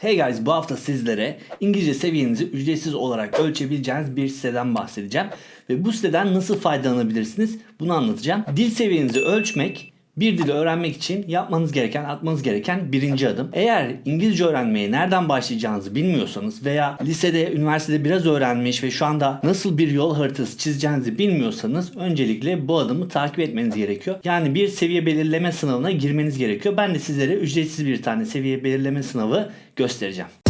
Hey guys bu hafta sizlere İngilizce seviyenizi ücretsiz olarak ölçebileceğiniz bir siteden bahsedeceğim. Ve bu siteden nasıl faydalanabilirsiniz bunu anlatacağım. Dil seviyenizi ölçmek bir dili öğrenmek için yapmanız gereken, atmanız gereken birinci adım. Eğer İngilizce öğrenmeye nereden başlayacağınızı bilmiyorsanız veya lisede, üniversitede biraz öğrenmiş ve şu anda nasıl bir yol haritası çizeceğinizi bilmiyorsanız öncelikle bu adımı takip etmeniz gerekiyor. Yani bir seviye belirleme sınavına girmeniz gerekiyor. Ben de sizlere ücretsiz bir tane seviye belirleme sınavı göstereceğim.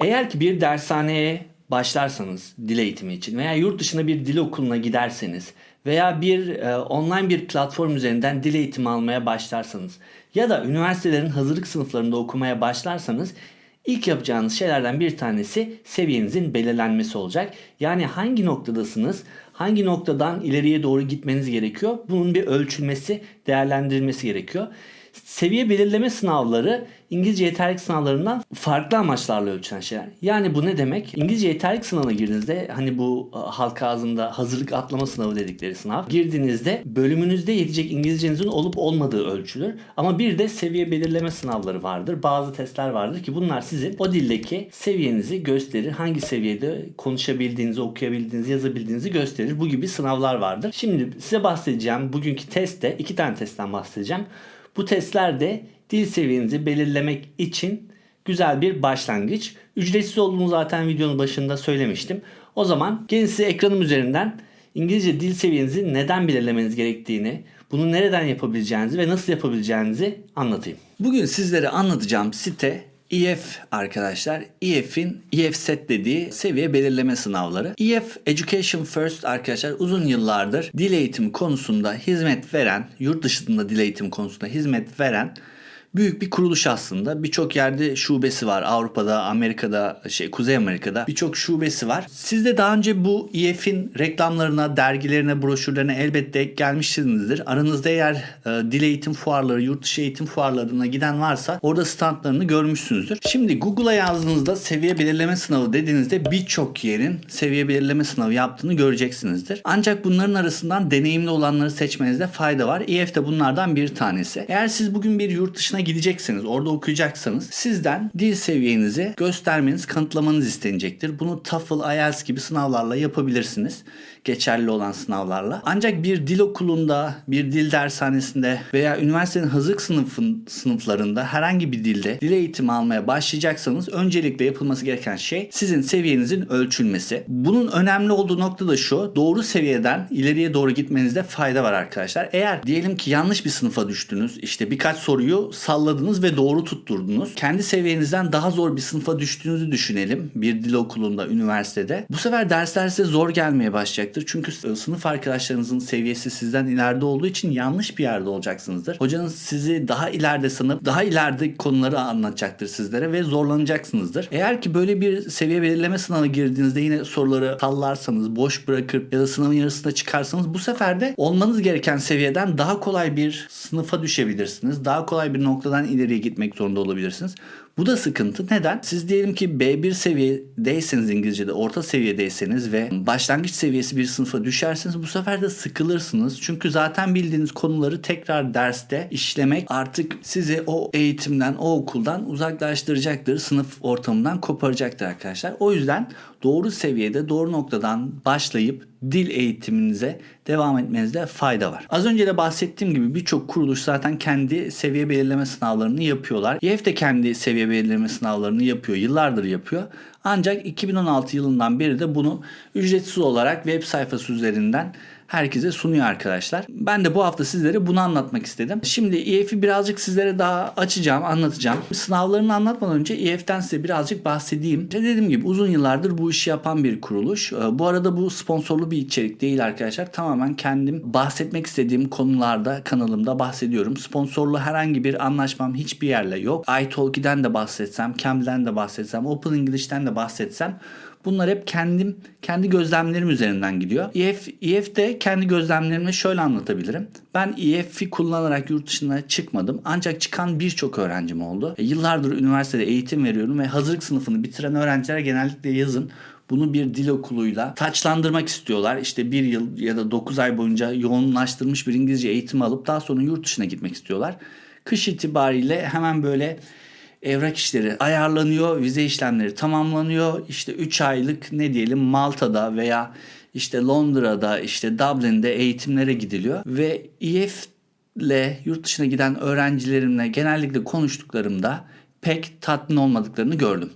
Eğer ki bir dershaneye başlarsanız dil eğitimi için veya yurt dışına bir dil okuluna giderseniz veya bir e, online bir platform üzerinden dil eğitimi almaya başlarsanız ya da üniversitelerin hazırlık sınıflarında okumaya başlarsanız ilk yapacağınız şeylerden bir tanesi seviyenizin belirlenmesi olacak. Yani hangi noktadasınız, hangi noktadan ileriye doğru gitmeniz gerekiyor. Bunun bir ölçülmesi, değerlendirilmesi gerekiyor. Seviye belirleme sınavları İngilizce yeterlik sınavlarından farklı amaçlarla ölçülen şeyler. Yani bu ne demek? İngilizce yeterlik sınavına girdiğinizde hani bu e, halk ağzında hazırlık atlama sınavı dedikleri sınav. Girdiğinizde bölümünüzde yetecek İngilizcenizin olup olmadığı ölçülür. Ama bir de seviye belirleme sınavları vardır. Bazı testler vardır ki bunlar sizin o dildeki seviyenizi gösterir. Hangi seviyede konuşabildiğinizi, okuyabildiğinizi, yazabildiğinizi gösterir. Bu gibi sınavlar vardır. Şimdi size bahsedeceğim bugünkü testte iki tane testten bahsedeceğim. Bu testler de dil seviyenizi belirlemek için güzel bir başlangıç. Ücretsiz olduğunu zaten videonun başında söylemiştim. O zaman gelin size ekranım üzerinden İngilizce dil seviyenizi neden belirlemeniz gerektiğini, bunu nereden yapabileceğinizi ve nasıl yapabileceğinizi anlatayım. Bugün sizlere anlatacağım site EF arkadaşlar. EF'in EF set dediği seviye belirleme sınavları. EF Education First arkadaşlar uzun yıllardır dil eğitimi konusunda hizmet veren, yurt dışında dil eğitimi konusunda hizmet veren büyük bir kuruluş aslında. Birçok yerde şubesi var. Avrupa'da, Amerika'da, şey Kuzey Amerika'da birçok şubesi var. Siz de daha önce bu EF'in reklamlarına, dergilerine, broşürlerine elbette gelmişsinizdir. Aranızda eğer e, dil eğitim fuarları, yurt dışı eğitim fuarlarına giden varsa orada standlarını görmüşsünüzdür. Şimdi Google'a yazdığınızda seviye belirleme sınavı dediğinizde birçok yerin seviye belirleme sınavı yaptığını göreceksinizdir. Ancak bunların arasından deneyimli olanları seçmenizde fayda var. EF de bunlardan bir tanesi. Eğer siz bugün bir yurt dışına gidecekseniz, orada okuyacaksanız sizden dil seviyenizi göstermeniz, kanıtlamanız istenecektir. Bunu TOEFL, IELTS gibi sınavlarla yapabilirsiniz. Geçerli olan sınavlarla. Ancak bir dil okulunda, bir dil dershanesinde veya üniversitenin hazırlık sınıfın, sınıflarında herhangi bir dilde dil eğitimi almaya başlayacaksanız öncelikle yapılması gereken şey sizin seviyenizin ölçülmesi. Bunun önemli olduğu nokta da şu. Doğru seviyeden ileriye doğru gitmenizde fayda var arkadaşlar. Eğer diyelim ki yanlış bir sınıfa düştünüz. işte birkaç soruyu salladınız ve doğru tutturdunuz. Kendi seviyenizden daha zor bir sınıfa düştüğünüzü düşünelim. Bir dil okulunda, üniversitede. Bu sefer dersler size zor gelmeye başlayacaktır. Çünkü sınıf arkadaşlarınızın seviyesi sizden ileride olduğu için yanlış bir yerde olacaksınızdır. Hocanız sizi daha ileride sanıp daha ileride konuları anlatacaktır sizlere ve zorlanacaksınızdır. Eğer ki böyle bir seviye belirleme sınavına girdiğinizde yine soruları sallarsanız, boş bırakıp ya da sınavın yarısında çıkarsanız bu sefer de olmanız gereken seviyeden daha kolay bir sınıfa düşebilirsiniz. Daha kolay bir noktadan ileriye gitmek zorunda olabilirsiniz. Bu da sıkıntı. Neden? Siz diyelim ki B1 seviyedeyseniz İngilizce'de, orta seviyedeyseniz ve başlangıç seviyesi bir sınıfa düşerseniz bu sefer de sıkılırsınız. Çünkü zaten bildiğiniz konuları tekrar derste işlemek artık sizi o eğitimden, o okuldan uzaklaştıracaktır. Sınıf ortamından koparacaktır arkadaşlar. O yüzden doğru seviyede, doğru noktadan başlayıp dil eğitiminize devam etmenizde fayda var. Az önce de bahsettiğim gibi birçok kuruluş zaten kendi seviye belirleme sınavlarını yapıyorlar. YEF de kendi seviye belirleme sınavlarını yapıyor. Yıllardır yapıyor. Ancak 2016 yılından beri de bunu ücretsiz olarak web sayfası üzerinden herkese sunuyor arkadaşlar. Ben de bu hafta sizlere bunu anlatmak istedim. Şimdi EF'i birazcık sizlere daha açacağım, anlatacağım. Sınavlarını anlatmadan önce EF'ten size birazcık bahsedeyim. İşte dediğim gibi uzun yıllardır bu işi yapan bir kuruluş. Ee, Bu arada bu sponsorlu bir içerik değil arkadaşlar. Tamamen kendim bahsetmek istediğim konularda kanalımda bahsediyorum. Sponsorlu herhangi bir anlaşmam hiçbir yerle yok. iTalki'den de bahsetsem, Cambly'den de bahsetsem, Open English'ten de bahsetsem Bunlar hep kendim kendi gözlemlerim üzerinden gidiyor. EF, EF de kendi gözlemlerimi şöyle anlatabilirim. Ben EF'i kullanarak yurt dışına çıkmadım. Ancak çıkan birçok öğrencim oldu. E, yıllardır üniversitede eğitim veriyorum ve hazırlık sınıfını bitiren öğrenciler genellikle yazın bunu bir dil okuluyla taçlandırmak istiyorlar. İşte bir yıl ya da 9 ay boyunca yoğunlaştırmış bir İngilizce eğitimi alıp daha sonra yurt dışına gitmek istiyorlar. Kış itibariyle hemen böyle evrak işleri ayarlanıyor, vize işlemleri tamamlanıyor. İşte 3 aylık ne diyelim Malta'da veya işte Londra'da, işte Dublin'de eğitimlere gidiliyor ve EF ile yurt dışına giden öğrencilerimle genellikle konuştuklarımda pek tatmin olmadıklarını gördüm.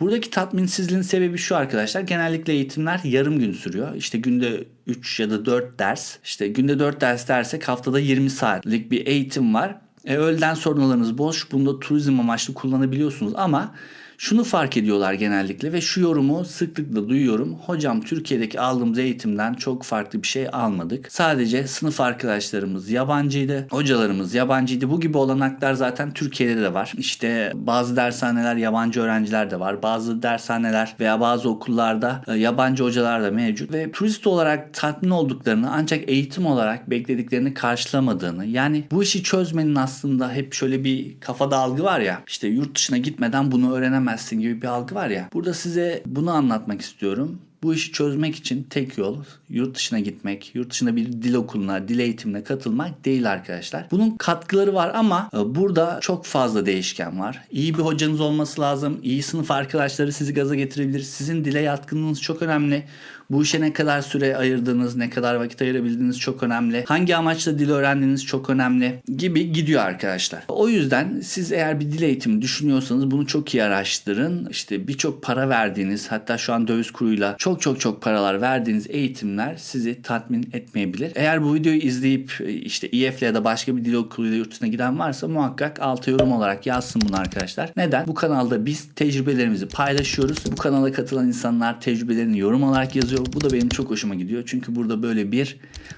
Buradaki tatminsizliğin sebebi şu arkadaşlar. Genellikle eğitimler yarım gün sürüyor. İşte günde 3 ya da 4 ders. İşte günde 4 ders dersek haftada 20 saatlik bir eğitim var. E, öğleden sonralarınız boş. Bunu da turizm amaçlı kullanabiliyorsunuz ama şunu fark ediyorlar genellikle ve şu yorumu sıklıkla duyuyorum. Hocam Türkiye'deki aldığımız eğitimden çok farklı bir şey almadık. Sadece sınıf arkadaşlarımız yabancıydı. Hocalarımız yabancıydı. Bu gibi olanaklar zaten Türkiye'de de var. İşte bazı dershaneler yabancı öğrenciler de var. Bazı dershaneler veya bazı okullarda e, yabancı hocalar da mevcut. Ve turist olarak tatmin olduklarını ancak eğitim olarak beklediklerini karşılamadığını yani bu işi çözmenin aslında hep şöyle bir kafada algı var ya işte yurt dışına gitmeden bunu öğrenemez edemezsin gibi bir algı var ya. Burada size bunu anlatmak istiyorum. Bu işi çözmek için tek yol yurt dışına gitmek, yurt dışında bir dil okuluna, dil eğitimine katılmak değil arkadaşlar. Bunun katkıları var ama e, burada çok fazla değişken var. İyi bir hocanız olması lazım. İyi sınıf arkadaşları sizi gaza getirebilir. Sizin dile yatkınlığınız çok önemli. Bu işe ne kadar süre ayırdığınız, ne kadar vakit ayırabildiğiniz çok önemli. Hangi amaçla dil öğrendiğiniz çok önemli gibi gidiyor arkadaşlar. O yüzden siz eğer bir dil eğitimi düşünüyorsanız bunu çok iyi araştırın. İşte birçok para verdiğiniz hatta şu an döviz kuruyla çok çok çok paralar verdiğiniz eğitimler sizi tatmin etmeyebilir. Eğer bu videoyu izleyip işte EFL ya da başka bir dil okuluyla yurt giden varsa muhakkak alta yorum olarak yazsın bunu arkadaşlar. Neden? Bu kanalda biz tecrübelerimizi paylaşıyoruz. Bu kanala katılan insanlar tecrübelerini yorum olarak yazıyor bu da benim çok hoşuma gidiyor. Çünkü burada böyle bir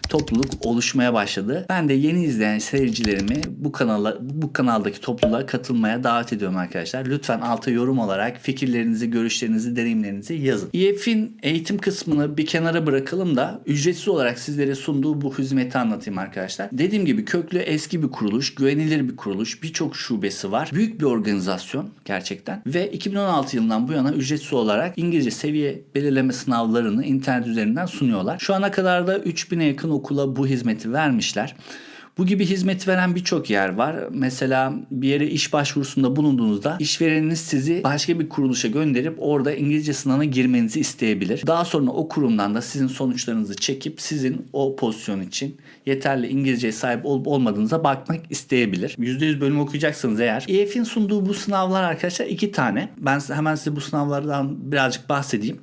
topluluk oluşmaya başladı. Ben de yeni izleyen seyircilerimi bu kanala bu kanaldaki topluluğa katılmaya davet ediyorum arkadaşlar. Lütfen alta yorum olarak fikirlerinizi, görüşlerinizi, deneyimlerinizi yazın. EF'in eğitim kısmını bir kenara bırakalım da ücretsiz olarak sizlere sunduğu bu hizmeti anlatayım arkadaşlar. Dediğim gibi köklü eski bir kuruluş, güvenilir bir kuruluş, birçok şubesi var. Büyük bir organizasyon gerçekten ve 2016 yılından bu yana ücretsiz olarak İngilizce seviye belirleme sınavlarını internet üzerinden sunuyorlar. Şu ana kadar da 3000'e yakın okula bu hizmeti vermişler. Bu gibi hizmet veren birçok yer var. Mesela bir yere iş başvurusunda bulunduğunuzda işvereniniz sizi başka bir kuruluşa gönderip orada İngilizce sınavına girmenizi isteyebilir. Daha sonra o kurumdan da sizin sonuçlarınızı çekip sizin o pozisyon için yeterli İngilizceye sahip olup olmadığınıza bakmak isteyebilir. %100 bölüm okuyacaksanız eğer. EF'in sunduğu bu sınavlar arkadaşlar iki tane. Ben hemen size bu sınavlardan birazcık bahsedeyim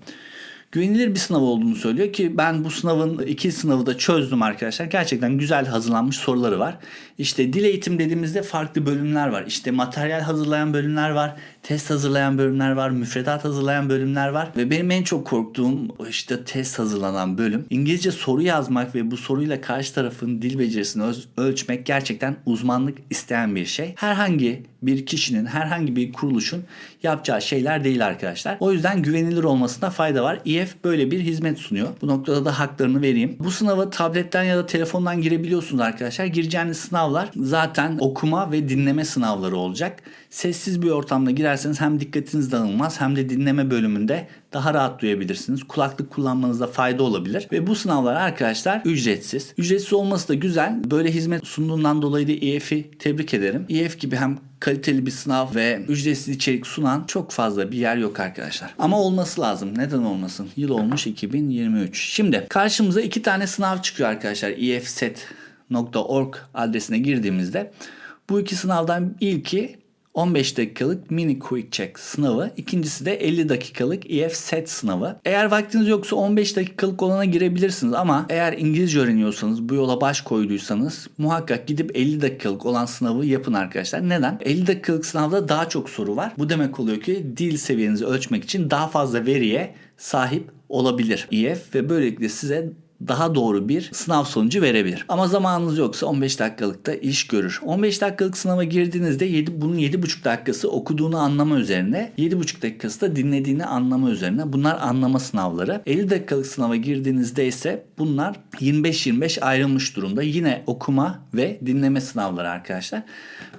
güvenilir bir sınav olduğunu söylüyor ki ben bu sınavın iki sınavı da çözdüm arkadaşlar. Gerçekten güzel hazırlanmış soruları var. İşte dil eğitim dediğimizde farklı bölümler var. İşte materyal hazırlayan bölümler var, test hazırlayan bölümler var, müfredat hazırlayan bölümler var ve benim en çok korktuğum işte test hazırlanan bölüm. İngilizce soru yazmak ve bu soruyla karşı tarafın dil becerisini ölçmek gerçekten uzmanlık isteyen bir şey. Herhangi bir kişinin, herhangi bir kuruluşun yapacağı şeyler değil arkadaşlar. O yüzden güvenilir olmasına fayda var. EF böyle bir hizmet sunuyor. Bu noktada da haklarını vereyim. Bu sınava tabletten ya da telefondan girebiliyorsunuz arkadaşlar. Gireceğiniz sınavlar zaten okuma ve dinleme sınavları olacak. Sessiz bir ortamda girerseniz hem dikkatiniz dağılmaz hem de dinleme bölümünde daha rahat duyabilirsiniz. Kulaklık kullanmanızda fayda olabilir. Ve bu sınavlar arkadaşlar ücretsiz. Ücretsiz olması da güzel. Böyle hizmet sunduğundan dolayı da EF'i tebrik ederim. EF gibi hem kaliteli bir sınav ve ücretsiz içerik sunan çok fazla bir yer yok arkadaşlar. Ama olması lazım. Neden olmasın? Yıl olmuş 2023. Şimdi karşımıza iki tane sınav çıkıyor arkadaşlar. efset.org adresine girdiğimizde bu iki sınavdan ilki 15 dakikalık mini quick check sınavı. İkincisi de 50 dakikalık EF set sınavı. Eğer vaktiniz yoksa 15 dakikalık olana girebilirsiniz ama eğer İngilizce öğreniyorsanız bu yola baş koyduysanız muhakkak gidip 50 dakikalık olan sınavı yapın arkadaşlar. Neden? 50 dakikalık sınavda daha çok soru var. Bu demek oluyor ki dil seviyenizi ölçmek için daha fazla veriye sahip olabilir EF ve böylelikle size daha doğru bir sınav sonucu verebilir. Ama zamanınız yoksa 15 dakikalık da iş görür. 15 dakikalık sınava girdiğinizde 7, bunun 7,5 dakikası okuduğunu anlama üzerine, 7,5 dakikası da dinlediğini anlama üzerine. Bunlar anlama sınavları. 50 dakikalık sınava girdiğinizde ise bunlar 25-25 ayrılmış durumda. Yine okuma ve dinleme sınavları arkadaşlar.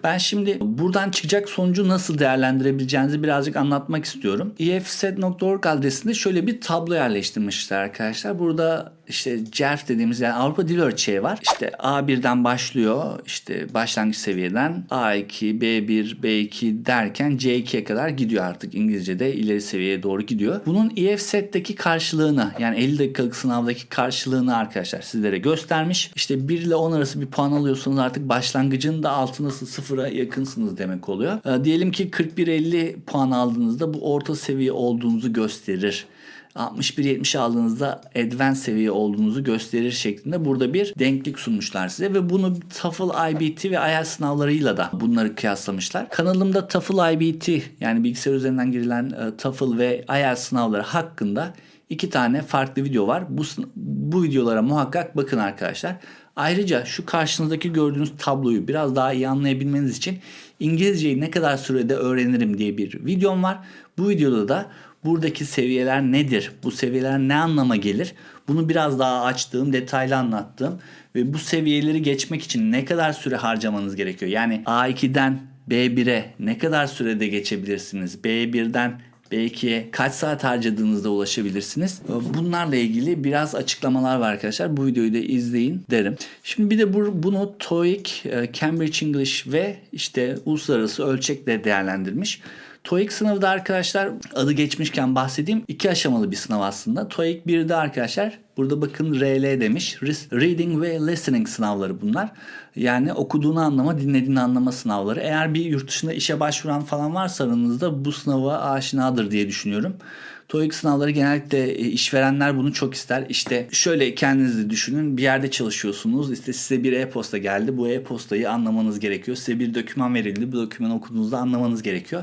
Ben şimdi buradan çıkacak sonucu nasıl değerlendirebileceğinizi birazcık anlatmak istiyorum. Efset.org adresinde şöyle bir tablo yerleştirmişler arkadaşlar. Burada işte CERF dediğimiz yani Avrupa Dil Ölçeği var. İşte A1'den başlıyor. işte başlangıç seviyeden A2, B1, B2 derken C2'ye kadar gidiyor artık. İngilizce'de ileri seviyeye doğru gidiyor. Bunun EFSET'teki karşılığını yani 50 dakikalık sınavdaki karşılığını arkadaşlar sizlere göstermiş. İşte 1 ile 10 arası bir puan alıyorsanız artık başlangıcın da altındasınız sıfıra yakınsınız demek oluyor. Ee, diyelim ki 41-50 puan aldığınızda bu orta seviye olduğunuzu gösterir. 61-70 aldığınızda advanced seviye olduğunuzu gösterir şeklinde burada bir denklik sunmuşlar size ve bunu TOEFL, IBT ve IELTS sınavlarıyla da bunları kıyaslamışlar. Kanalımda TOEFL, IBT yani bilgisayar üzerinden girilen e, TOEFL ve IELTS sınavları hakkında iki tane farklı video var. Bu, bu videolara muhakkak bakın arkadaşlar. Ayrıca şu karşınızdaki gördüğünüz tabloyu biraz daha iyi anlayabilmeniz için İngilizceyi ne kadar sürede öğrenirim diye bir videom var. Bu videoda da buradaki seviyeler nedir? Bu seviyeler ne anlama gelir? Bunu biraz daha açtığım, detaylı anlattığım ve bu seviyeleri geçmek için ne kadar süre harcamanız gerekiyor? Yani A2'den B1'e ne kadar sürede geçebilirsiniz? B1'den Belki kaç saat harcadığınızda ulaşabilirsiniz. Bunlarla ilgili biraz açıklamalar var arkadaşlar. Bu videoyu da izleyin derim. Şimdi bir de bu, bunu TOEIC, e, Cambridge English ve işte uluslararası ölçekle değerlendirmiş. TOEIC sınavı da arkadaşlar adı geçmişken bahsedeyim. iki aşamalı bir sınav aslında. TOEIC 1'de arkadaşlar burada bakın RL demiş. Reading ve Listening sınavları bunlar. Yani okuduğunu anlama, dinlediğini anlama sınavları. Eğer bir yurt dışında işe başvuran falan varsa aranızda bu sınava aşinadır diye düşünüyorum. TOEIC sınavları genellikle e, işverenler bunu çok ister. İşte şöyle kendinizi düşünün. Bir yerde çalışıyorsunuz. İşte size bir e-posta geldi. Bu e-postayı anlamanız gerekiyor. Size bir doküman verildi. Bu dokümanı okuduğunuzda anlamanız gerekiyor.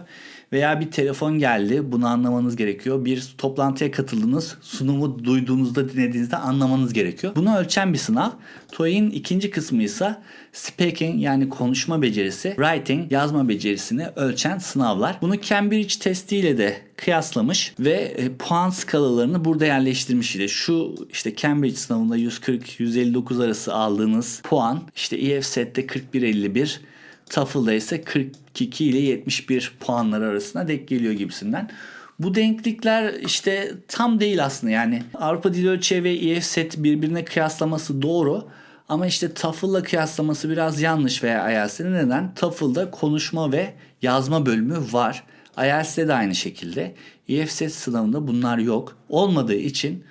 Veya bir telefon geldi. Bunu anlamanız gerekiyor. Bir toplantıya katıldınız. Sunumu duyduğunuzda, dinlediğinizde anlamanız gerekiyor. Bunu ölçen bir sınav. TOEIC'in ikinci kısmı ise speaking yani konuşma becerisi, writing yazma becerisini ölçen sınavlar. Bunu Cambridge testiyle de kıyaslamış ve e, puan skalalarını burada yerleştirmiş ile şu işte Cambridge sınavında 140-159 arası aldığınız puan işte EFSET'te 41-51 TOEFL'da ise 42 ile 71 puanlar arasına denk geliyor gibisinden. Bu denklikler işte tam değil aslında yani Avrupa Dil Ölçeği ve EFSET birbirine kıyaslaması doğru ama işte TOEFL'la kıyaslaması biraz yanlış veya IELTS'in neden? TOEFL'da konuşma ve yazma bölümü var. IELTS'te de aynı şekilde. EFSET sınavında bunlar yok. Olmadığı için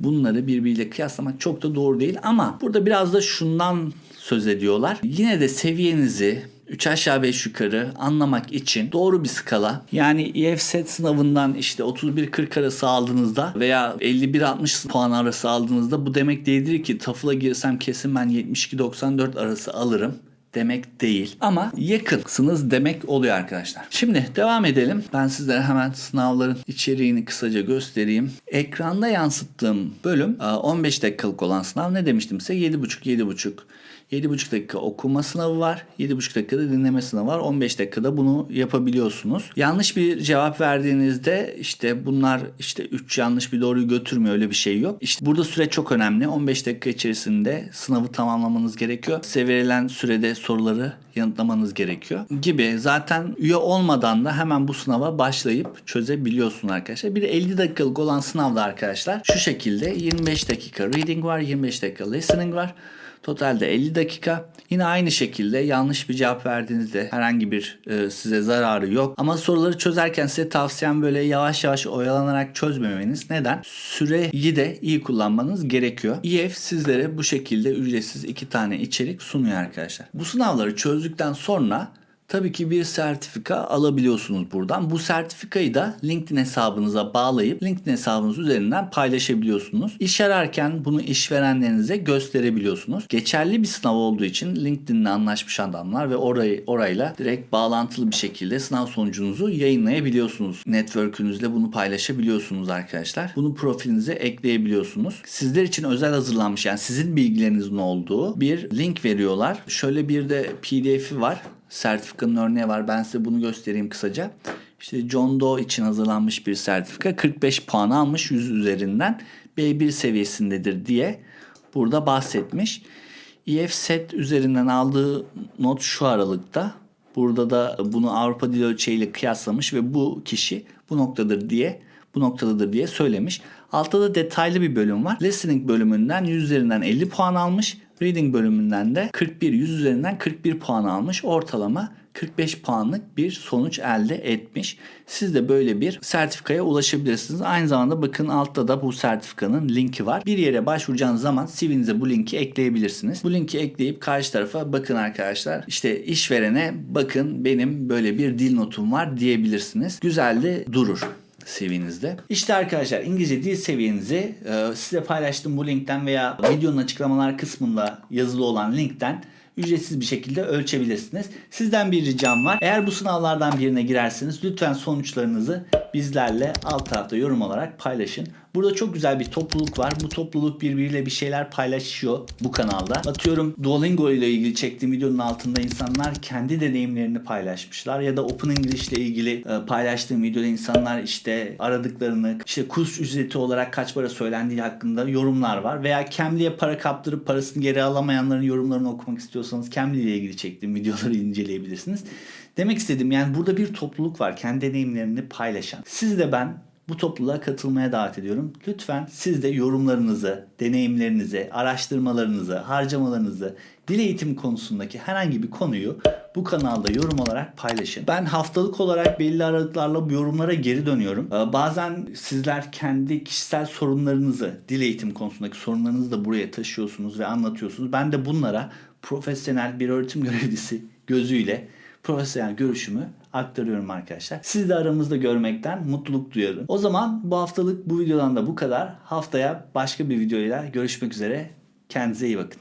bunları birbiriyle kıyaslamak çok da doğru değil ama burada biraz da şundan söz ediyorlar. Yine de seviyenizi 3 aşağı 5 yukarı anlamak için doğru bir skala. Yani EFSET sınavından işte 31-40 arası aldığınızda veya 51-60 puan arası aldığınızda bu demek değildir ki TOEFL'a girsem kesin ben 72-94 arası alırım demek değil. Ama yakınsınız demek oluyor arkadaşlar. Şimdi devam edelim. Ben sizlere hemen sınavların içeriğini kısaca göstereyim. Ekranda yansıttığım bölüm 15 dakikalık olan sınav ne demiştim size? 7,5-7,5 7,5 dakika okuma sınavı var. 7,5 dakikada dinleme sınavı var. 15 dakikada bunu yapabiliyorsunuz. Yanlış bir cevap verdiğinizde işte bunlar işte 3 yanlış bir doğruyu götürmüyor öyle bir şey yok. İşte burada süre çok önemli. 15 dakika içerisinde sınavı tamamlamanız gerekiyor. Size verilen sürede soruları yanıtlamanız gerekiyor gibi. Zaten üye olmadan da hemen bu sınava başlayıp çözebiliyorsun arkadaşlar. Bir de 50 dakikalık olan sınavda arkadaşlar şu şekilde 25 dakika reading var, 25 dakika listening var. Totalde 50 dakika. Yine aynı şekilde yanlış bir cevap verdiğinizde herhangi bir e, size zararı yok. Ama soruları çözerken size tavsiyem böyle yavaş yavaş oyalanarak çözmemeniz. Neden? Süreyi de iyi kullanmanız gerekiyor. EF sizlere bu şekilde ücretsiz iki tane içerik sunuyor arkadaşlar. Bu sınavları çözdükten sonra Tabii ki bir sertifika alabiliyorsunuz buradan. Bu sertifikayı da LinkedIn hesabınıza bağlayıp LinkedIn hesabınız üzerinden paylaşabiliyorsunuz. İş ararken bunu işverenlerinize gösterebiliyorsunuz. Geçerli bir sınav olduğu için LinkedIn'le anlaşmış adamlar ve orayı orayla direkt bağlantılı bir şekilde sınav sonucunuzu yayınlayabiliyorsunuz. Network'ünüzle bunu paylaşabiliyorsunuz arkadaşlar. Bunu profilinize ekleyebiliyorsunuz. Sizler için özel hazırlanmış yani sizin bilgilerinizin olduğu bir link veriyorlar. Şöyle bir de PDF'i var. Sertifikanın örneği var. Ben size bunu göstereyim kısaca. İşte John Doe için hazırlanmış bir sertifika. 45 puan almış 100 üzerinden. B1 seviyesindedir diye burada bahsetmiş. EF set üzerinden aldığı not şu aralıkta. Burada da bunu Avrupa Dil Ölçeğiyle kıyaslamış ve bu kişi bu noktadır diye bu noktadadır diye söylemiş. Altta da detaylı bir bölüm var. Listening bölümünden 100 üzerinden 50 puan almış. Reading bölümünden de 41 100 üzerinden 41 puan almış. Ortalama 45 puanlık bir sonuç elde etmiş. Siz de böyle bir sertifikaya ulaşabilirsiniz. Aynı zamanda bakın altta da bu sertifikanın linki var. Bir yere başvuracağınız zaman CV'nize bu linki ekleyebilirsiniz. Bu linki ekleyip karşı tarafa bakın arkadaşlar. İşte işverene bakın benim böyle bir dil notum var diyebilirsiniz. Güzel de durur. CV'nizde. İşte arkadaşlar İngilizce dil seviyenizi e, size paylaştığım bu linkten veya videonun açıklamalar kısmında yazılı olan linkten ücretsiz bir şekilde ölçebilirsiniz. Sizden bir ricam var. Eğer bu sınavlardan birine girerseniz lütfen sonuçlarınızı bizlerle alt tarafta yorum olarak paylaşın. Burada çok güzel bir topluluk var. Bu topluluk birbiriyle bir şeyler paylaşıyor bu kanalda. Atıyorum Duolingo ile ilgili çektiğim videonun altında insanlar kendi deneyimlerini paylaşmışlar. Ya da Open English ile ilgili e, paylaştığım videoda insanlar işte aradıklarını, işte kurs ücreti olarak kaç para söylendiği hakkında yorumlar var. Veya Cambly'e para kaptırıp parasını geri alamayanların yorumlarını okumak istiyorsanız Cambly ile ilgili çektiğim videoları inceleyebilirsiniz. Demek istedim yani burada bir topluluk var kendi deneyimlerini paylaşan. Siz de ben bu topluluğa katılmaya davet ediyorum. Lütfen siz de yorumlarınızı, deneyimlerinizi, araştırmalarınızı, harcamalarınızı, dil eğitimi konusundaki herhangi bir konuyu bu kanalda yorum olarak paylaşın. Ben haftalık olarak belli aralıklarla bu yorumlara geri dönüyorum. Ee, Bazen sizler kendi kişisel sorunlarınızı, dil eğitimi konusundaki sorunlarınızı da buraya taşıyorsunuz ve anlatıyorsunuz. Ben de bunlara profesyonel bir öğretim görevlisi gözüyle profesyonel görüşümü aktarıyorum arkadaşlar. Siz de aramızda görmekten mutluluk duyarım. O zaman bu haftalık bu videodan da bu kadar. Haftaya başka bir videoyla görüşmek üzere. Kendinize iyi bakın.